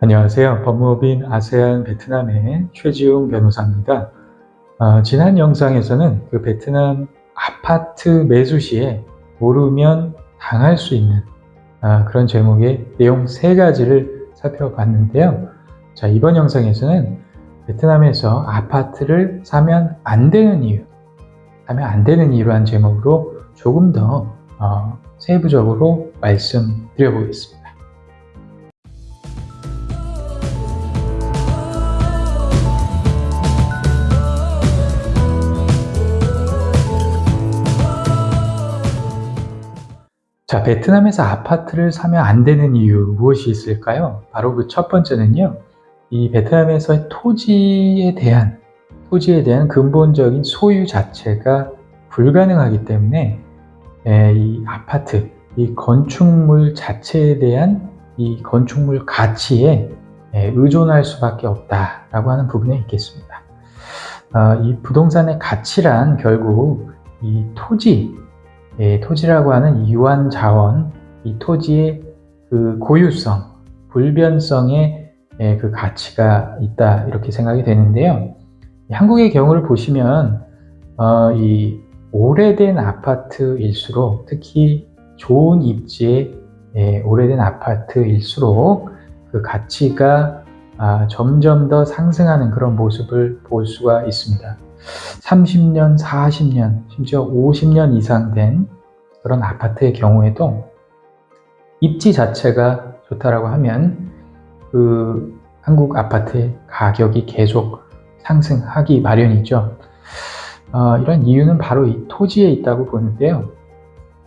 안녕하세요. 법무법인 아세안 베트남의 최지웅 변호사입니다. 어, 지난 영상에서는 그 베트남 아파트 매수 시에 모르면 당할 수 있는 아, 그런 제목의 내용 세 가지를 살펴봤는데요. 자, 이번 영상에서는 베트남에서 아파트를 사면 안 되는 이유, 사면 안 되는 이유란 제목으로 조금 더 어, 세부적으로 말씀드려보겠습니다. 자, 베트남에서 아파트를 사면 안 되는 이유 무엇이 있을까요? 바로 그 첫 번째는요. 이 베트남에서의 토지에 대한 토지에 대한 근본적인 소유 자체가 불가능하기 때문에 에, 이 아파트, 이 건축물 자체에 대한 이 건축물 가치에 에, 의존할 수밖에 없다라고 하는 부분에 있겠습니다. 어, 이 부동산의 가치란 결국 이 토지, 예, 토지라고 하는 이완 자원, 이 토지의 그 고유성, 불변성의 예, 그 가치가 있다 이렇게 생각이 되는데요. 한국의 경우를 보시면 어, 이 오래된 아파트일수록 특히 좋은 입지의 예, 오래된 아파트일수록 그 가치가 아, 점점 더 상승하는 그런 모습을 볼 수가 있습니다. 30년, 40년, 심지어 50년 이상 된 그런 아파트의 경우에도 입지 자체가 좋다라고 하면 그 한국 아파트의 가격이 계속 상승하기 마련이죠. 어, 이런 이유는 바로 이 토지에 있다고 보는데요.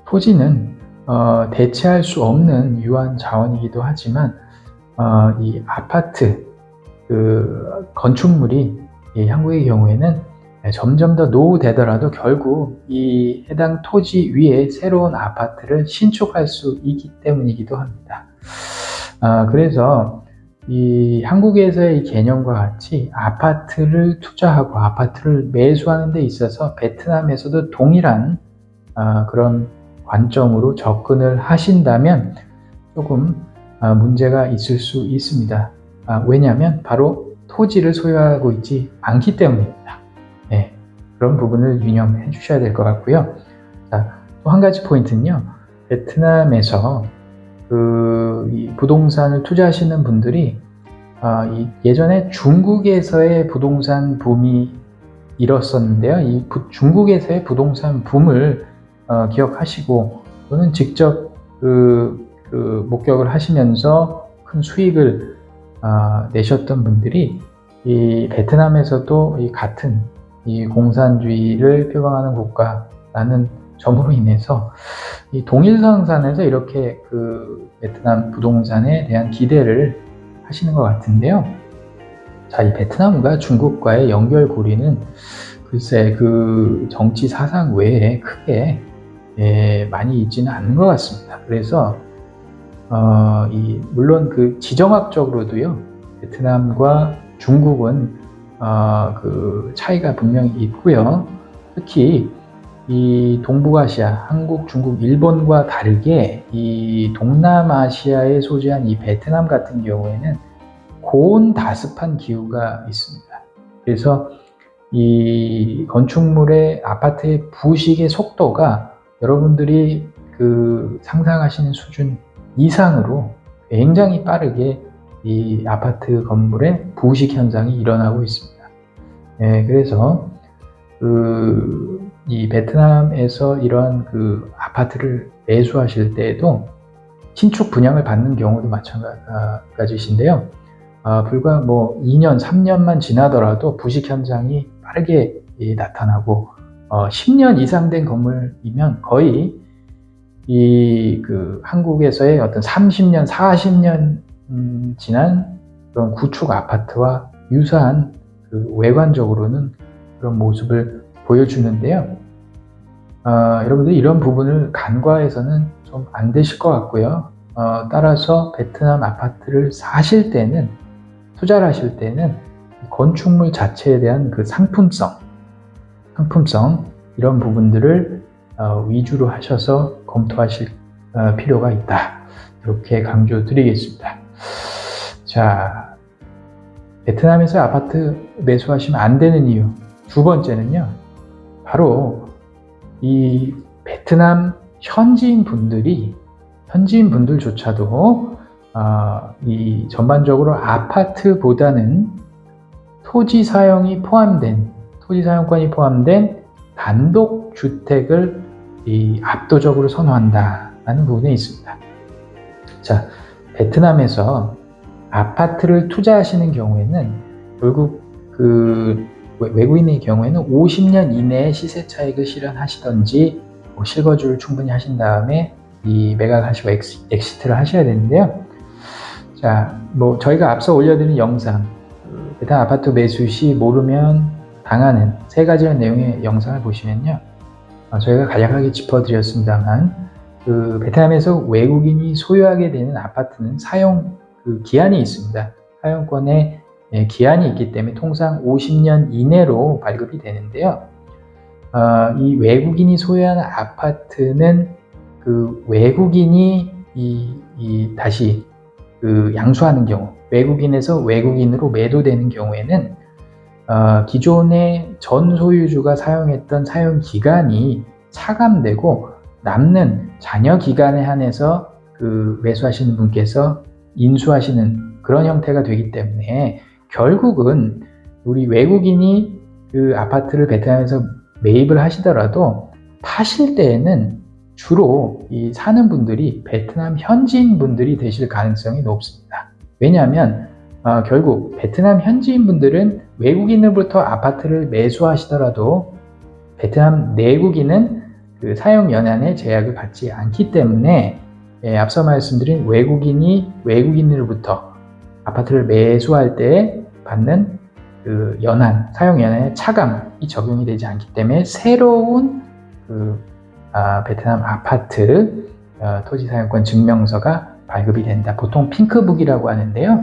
토지는 어, 대체할 수 없는 유한 자원이기도 하지만 어, 이 아파트 그 건축물이 이 한국의 경우에는 점점 더 노후되더라도 결국 이 해당 토지 위에 새로운 아파트를 신축할 수 있기 때문이기도 합니다. 아, 그래서 이 한국에서의 이 개념과 같이 아파트를 투자하고 아파트를 매수하는 데 있어서 베트남에서도 동일한 아, 그런 관점으로 접근을 하신다면 조금 아, 문제가 있을 수 있습니다. 아, 왜냐하면 바로 토지를 소유하고 있지 않기 때문입니다. 네, 그런 부분을 유념해 주셔야 될 것 같고요. 또 한 가지 포인트는요. 베트남에서 그 부동산을 투자하시는 분들이 아, 예전에 중국에서의 부동산 붐이 일었었는데요. 이 부, 중국에서의 부동산 붐을 어, 기억하시고 또는 직접 그, 그 목격을 하시면서 큰 수익을 어, 내셨던 분들이 이 베트남에서도 이 같은 이 공산주의를 표방하는 국가라는 점으로 인해서 이 동일성산에서 이렇게 그 베트남 부동산에 대한 기대를 하시는 것 같은데요. 자, 이 베트남과 중국과의 연결고리는 글쎄 그 정치 사상 외에 크게 예, 많이 있지는 않은 것 같습니다. 그래서 어, 이 물론 그 지정학적으로도요 베트남과 중국은 어, 그 차이가 분명히 있고요. 특히 이 동북아시아, 한국, 중국, 일본과 다르게 이 동남아시아에 소재한 이 베트남 같은 경우에는 고온 다습한 기후가 있습니다. 그래서 이 건축물의 아파트의 부식의 속도가 여러분들이 그 상상하시는 수준 이상으로 굉장히 빠르게 이 아파트 건물의 부식 현상이 일어나고 있습니다. 예, 그래서 그 이 베트남에서 이런 그 아파트를 매수하실 때에도 신축 분양을 받는 경우도 마찬가지신데요. 아, 불과 뭐 2년, 3년만 지나더라도 부식 현상이 빠르게 나타나고 어, 10년 이상 된 건물이면 거의 이 그 한국에서의 어떤 30년, 40년 음, 지난 그런 구축 아파트와 유사한 그 외관적으로는 그런 모습을 보여주는데요. 어, 여러분들 이런 부분을 간과해서는 좀 안 되실 것 같고요. 어, 따라서 베트남 아파트를 사실 때는 투자를 하실 때는 건축물 자체에 대한 그 상품성, 상품성 이런 부분들을 어, 위주로 하셔서 검토하실 어, 필요가 있다. 이렇게 강조드리겠습니다. 자, 베트남에서 아파트 매수하시면 안 되는 이유. 두 번째는요, 바로 이 베트남 현지인 분들이, 현지인 분들조차도, 어, 이 전반적으로 아파트보다는 토지 사용이 포함된, 토지 사용권이 포함된 단독 주택을 이 압도적으로 선호한다라는 부분에 있습니다. 자, 베트남에서 아파트를 투자하시는 경우에는 결국 그 외국인의 경우에는 50년 이내에 시세 차익을 실현하시던지 뭐 실거주를 충분히 하신 다음에 이 매각하시고 엑시, 엑시트를 하셔야 되는데요. 자, 뭐 저희가 앞서 올려드린 영상 그 베트남 아파트 매수 시 모르면 당하는 세 가지의 내용의 영상을 보시면요. 어, 저희가 간략하게 짚어드렸습니다만 그 베트남에서 외국인이 소유하게 되는 아파트는 사용 그 기한이 있습니다. 사용권에 예, 기한이 있기 때문에 통상 50년 이내로 발급이 되는데요. 어, 이 외국인이 소유하는 아파트는 그 외국인이 이, 이 다시 그 양수하는 경우, 외국인에서 외국인으로 매도되는 경우에는 어, 기존의 전 소유주가 사용했던 사용 기간이 차감되고 남는 잔여 기간에 한해서 그 매수하시는 분께서 인수하시는 그런 형태가 되기 때문에 결국은 우리 외국인이 그 아파트를 베트남에서 매입을 하시더라도 파실 때에는 주로 이 사는 분들이 베트남 현지인 분들이 되실 가능성이 높습니다. 왜냐하면 어, 결국 베트남 현지인 분들은 외국인으로부터 아파트를 매수하시더라도 베트남 내국인은 그 사용 연한의 제약을 받지 않기 때문에 예, 앞서 말씀드린 외국인이 외국인으로부터 아파트를 매수할 때 받는 그 연한, 사용 연한의 차감이 적용이 되지 않기 때문에 새로운 그 아, 베트남 아파트 어, 토지 사용권 증명서가 발급이 된다. 보통 핑크북이라고 하는데요.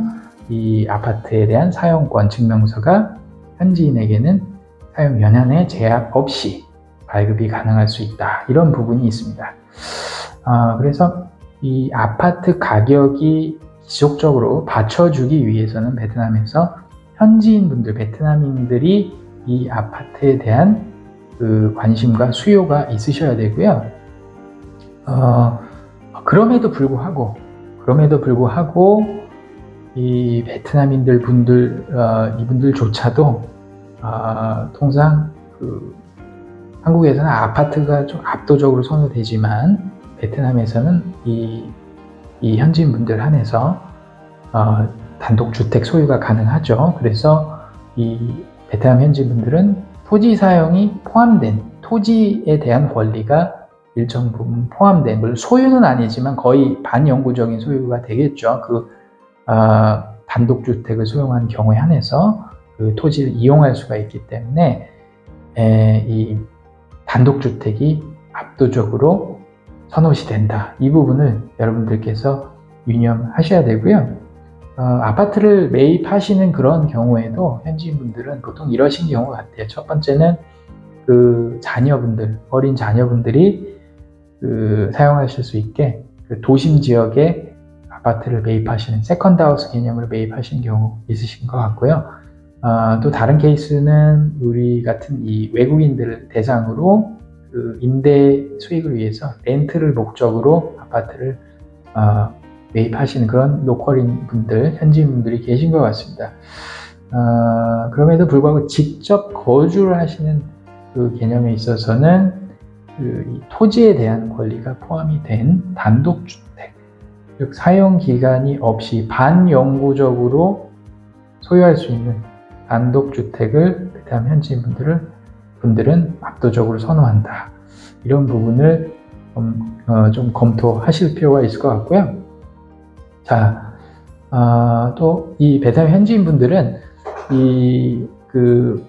이 아파트에 대한 사용권 증명서가 현지인에게는 사용 연한의 제약 없이 발급이 가능할 수 있다. 이런 부분이 있습니다. 어, 그래서 이 아파트 가격이 지속적으로 받쳐주기 위해서는 베트남에서 현지인 분들, 베트남인들이 이 아파트에 대한 그 관심과 수요가 있으셔야 되고요. 어, 그럼에도 불구하고, 그럼에도 불구하고, 이 베트남인들 분들, 어, 이분들조차도, 어, 통상 그 한국에서는 아파트가 좀 압도적으로 선호되지만, 베트남에서는 이, 이 현지인 분들 한해서 어, 단독 주택 소유가 가능하죠. 그래서 이 베트남 현지 분들은 토지 사용이 포함된 토지에 대한 권리가 일정 부분 포함된 물론 소유는 아니지만 거의 반영구적인 소유가 되겠죠. 그 어, 단독 주택을 소유한 경우에 한해서 그 토지를 이용할 수가 있기 때문에 에, 이 단독 주택이 압도적으로 선호시 된다. 이 부분을 여러분들께서 유념하셔야 되고요. 어, 아파트를 매입하시는 그런 경우에도 현지인분들은 보통 이러신 경우 같아요. 첫 번째는 그 자녀분들, 어린 자녀분들이 그 사용하실 수 있게 그 도심 지역에 아파트를 매입하시는 세컨드 하우스 개념으로 매입하시는 경우 있으신 것 같고요. 어, 또 다른 케이스는 우리 같은 이 외국인들 대상으로 그 임대 수익을 위해서 렌트를 목적으로 아파트를 어, 매입하시는 그런 로컬인 분들, 현지인 분들이 계신 것 같습니다. 어, 그럼에도 불구하고 직접 거주를 하시는 그 개념에 있어서는 그 토지에 대한 권리가 포함이 된 단독주택, 즉 사용 기간이 없이 반영구적으로 소유할 수 있는 단독주택을 베트남 현지인 분들을 분들은 압도적으로 선호한다. 이런 부분을 좀, 어, 좀 검토하실 필요가 있을 것 같고요. 자, 어, 또이 베트남 현지인 분들은 이 그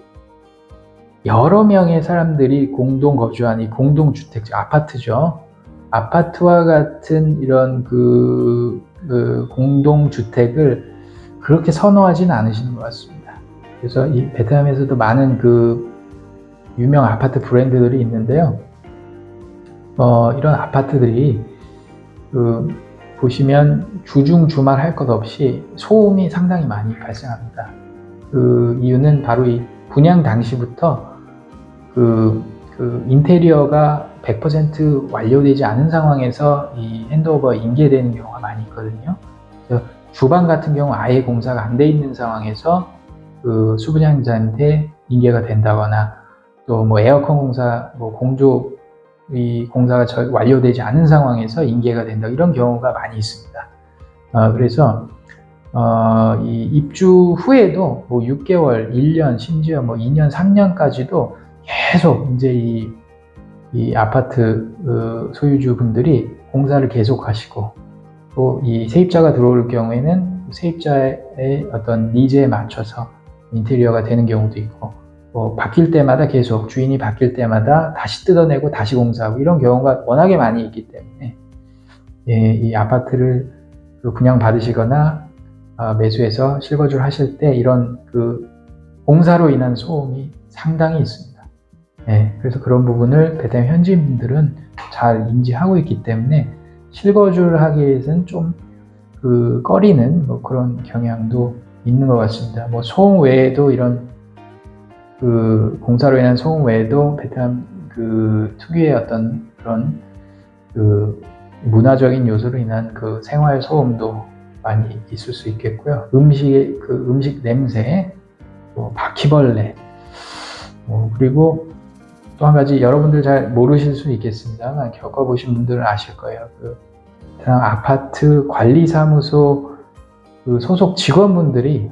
여러 명의 사람들이 공동 거주한 이 공동 주택, 아파트죠. 아파트와 같은 이런 그, 그 공동 주택을 그렇게 선호하지는 않으시는 것 같습니다. 그래서 이 베트남에서도 많은 그 유명 아파트 브랜드들이 있는데요. 어, 이런 아파트들이 그 보시면 주중 주말 할 것 없이 소음이 상당히 많이 발생합니다. 그 이유는 바로 이 분양 당시부터 그, 그 인테리어가 100% 완료되지 않은 상황에서 이 핸드오버 인계되는 경우가 많이 있거든요. 주방 같은 경우 아예 공사가 안 돼 있는 상황에서 그 수분양자한테 인계가 된다거나 또 뭐 에어컨 공사, 뭐 공조 이 공사가 절- 완료되지 않은 상황에서 인계가 된다 이런 경우가 많이 있습니다. 어, 그래서 어, 이 입주 후에도 뭐 6개월, 1년, 심지어 뭐 2년, 3년까지도 계속 이제 이, 이 아파트 어, 소유주 분들이 공사를 계속 하시고 또 이 세입자가 들어올 경우에는 세입자의 어떤 니즈에 맞춰서 인테리어가 되는 경우도 있고 뭐 바뀔 때마다 계속 주인이 바뀔 때마다 다시 뜯어내고 다시 공사하고 이런 경우가 워낙에 많이 있기 때문에 예, 이 아파트를 그 분양 받으시거나 아, 매수해서 실거주를 하실 때 이런 그 공사로 인한 소음이 상당히 있습니다. 예, 그래서 그런 부분을 베트남 현지인분들은 잘 인지하고 있기 때문에 실거주를 하기 위해서는 좀 그 꺼리는 뭐 그런 경향도 있는 것 같습니다. 뭐 소음 외에도 이런 그 공사로 인한 소음 외에도 베트남 그 특유의 어떤 그런 그 문화적인 요소로 인한 그 생활 소음도 많이 있을 수 있겠고요. 음식 그 음식 냄새, 뭐 바퀴벌레, 뭐 그리고 또 한 가지 여러분들 잘 모르실 수 있겠습니다만 겪어보신 분들은 아실 거예요. 그 아파트 관리사무소 그 소속 직원분들이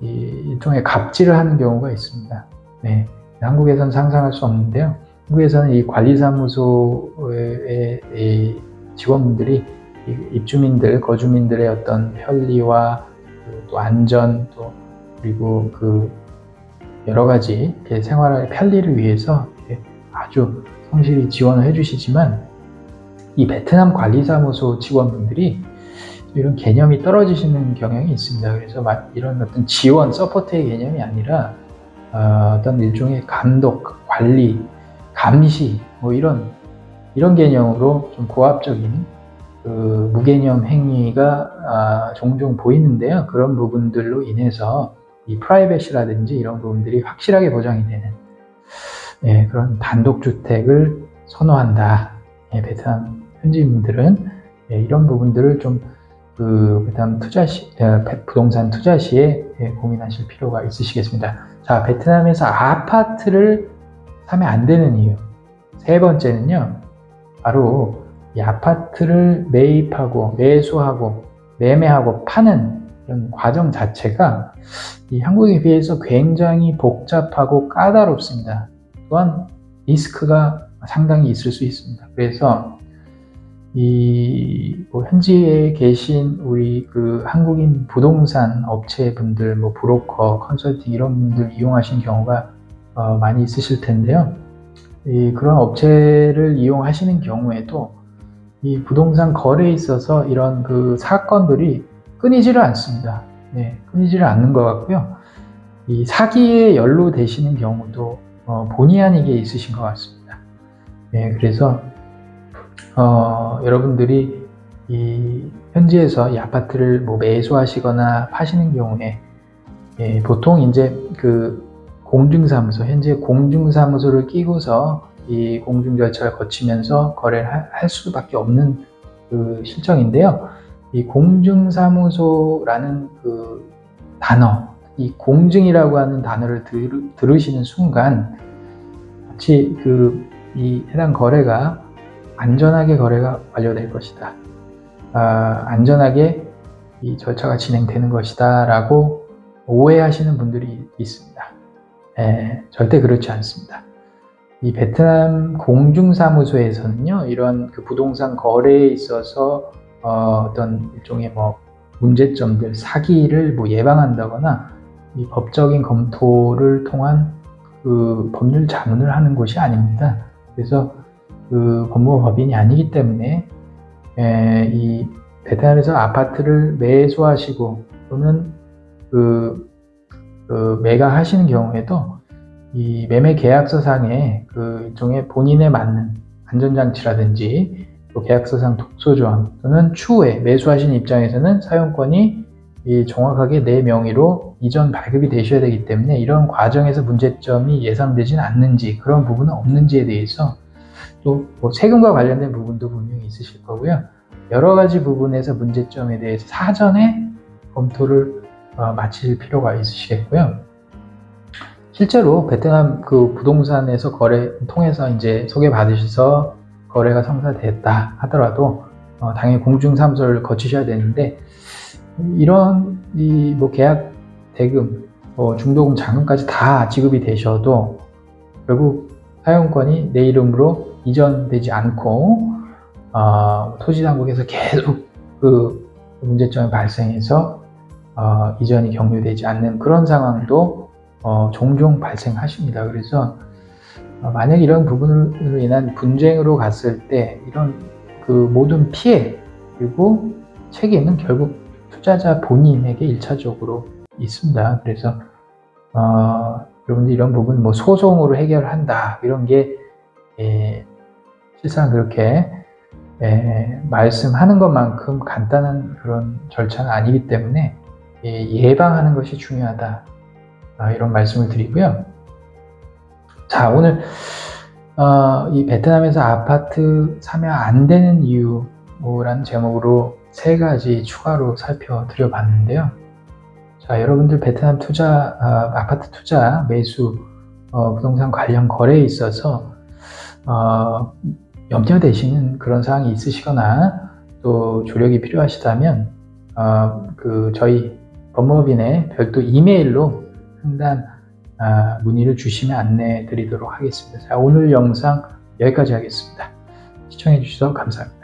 이 일종의 갑질을 하는 경우가 있습니다. 네, 한국에서는 상상할 수 없는데요. 한국에서는 이 관리사무소의 이 직원분들이 이 입주민들, 거주민들의 어떤 편리와 그또 안전 또 그리고 그 여러 가지 생활의 편리를 위해서 아주 성실히 지원을 해주시지만 이 베트남 관리사무소 직원분들이 이런 개념이 떨어지시는 경향이 있습니다. 그래서 막 이런 어떤 지원, 서포트의 개념이 아니라 어, 어떤 일종의 감독, 관리, 감시 뭐 이런 이런 개념으로 좀 고압적인 그 무개념 행위가 아, 종종 보이는데요. 그런 부분들로 인해서 이 프라이빗이라든지 이런 부분들이 확실하게 보장이 되는 예, 그런 단독 주택을 선호한다. 예, 베트남 현지인들은 예, 이런 부분들을 좀 그 베트남 투자 시 부동산 투자 시에 예, 고민하실 필요가 있으시겠습니다. 자, 베트남에서 아파트를 사면 안 되는 이유 세 번째는요. 바로 이 아파트를 매입하고 매수하고 매매하고 파는 이런 과정 자체가 이 한국에 비해서 굉장히 복잡하고 까다롭습니다. 또한 리스크가 상당히 있을 수 있습니다. 그래서 이 뭐 현지에 계신 우리 그 한국인 부동산 업체 분들, 뭐 브로커, 컨설팅 이런 분들 이용하신 경우가 어, 많이 있으실 텐데요. 이 그런 업체를 이용하시는 경우에도 이 부동산 거래에 있어서 이런 그 사건들이 끊이지를 않습니다. 네, 끊이지를 않는 것 같고요. 이 사기에 연루되시는 경우도 어, 본의 아니게 있으신 것 같습니다. 네, 그래서 어, 여러분들이 이 현지에서 이 아파트를 뭐 매수하시거나 파시는 경우에 예, 보통 이제 그 공중사무소 현재 공중사무소를 끼고서 이 공중 절차를 거치면서 거래를 하- 할 수밖에 없는 그 실정인데요. 이 공중사무소라는 그 단어, 이 공중이라고 하는 단어를 들, 들으시는 순간 마치 그 이 해당 거래가 안전하게 거래가 완료될 것이다. 아, 안전하게 이 절차가 진행되는 것이다 라고 오해하시는 분들이 있습니다. 에, 절대 그렇지 않습니다. 이 베트남 공중사무소에서는요, 이런 그 부동산 거래에 있어서 어, 떤 일종의 뭐 문제점들, 사기를 뭐 예방한다거나 이 법적인 검토를 통한 그 법률 자문을 하는 곳이 아닙니다. 그래서 그 법무법인이 아니기 때문에 에, 이 베트남에서 아파트를 매수하시고 또는 그, 그 매각하시는 경우에도 이 매매 계약서 상에 그 일종의 본인에 맞는 안전장치라든지 또 계약서상 독소 조항 또는 추후에 매수하신 입장에서는 사용권이 이 정확하게 내 명의로 이전 발급이 되셔야 되기 때문에 이런 과정에서 문제점이 예상되지는 않는지 그런 부분은 없는지에 대해서 또 뭐 세금과 관련된 부분도 분명히 있으실 거고요. 여러 가지 부분에서 문제점에 대해서 사전에 검토를 어, 마칠 필요가 있으시겠고요. 실제로 베트남 그 부동산에서 거래 통해서 이제 소개받으셔서 거래가 성사됐다 하더라도 어, 당연히 공중삼소를 거치셔야 되는데 이런 이 뭐 계약 대금, 뭐 중도금 잔금까지 다 지급이 되셔도 결국 사용권이 내 이름으로 이전되지 않고 어, 토지 당국에서 계속 그 문제점이 발생해서 어, 이전이 격려되지 않는 그런 상황도 어, 종종 발생하십니다. 그래서 어, 만약 이런 부분으로 인한 분쟁으로 갔을 때 이런 그 모든 피해 그리고 책임은 결국 투자자 본인에게 일차적으로 있습니다. 그래서 어, 여러분들 이런 부분 뭐 소송으로 해결한다 이런 게 예, 실상 그렇게 예, 말씀하는 것만큼 간단한 그런 절차는 아니기 때문에 예, 예방하는 것이 중요하다 아, 이런 말씀을 드리고요. 자 오늘 어, 이 베트남에서 아파트 사면 안 되는 이유라는 제목으로 세 가지 추가로 살펴드려 봤는데요. 자, 여러분들 베트남 투자, 아, 아파트 투자, 매수, 어, 부동산 관련 거래에 있어서 어, 염려되시는 그런 사항이 있으시거나 또 조력이 필요하시다면 어, 그 저희 법무법인의 별도 이메일로 상담 아, 문의를 주시면 안내해 드리도록 하겠습니다. 자, 오늘 영상 여기까지 하겠습니다. 시청해 주셔서 감사합니다.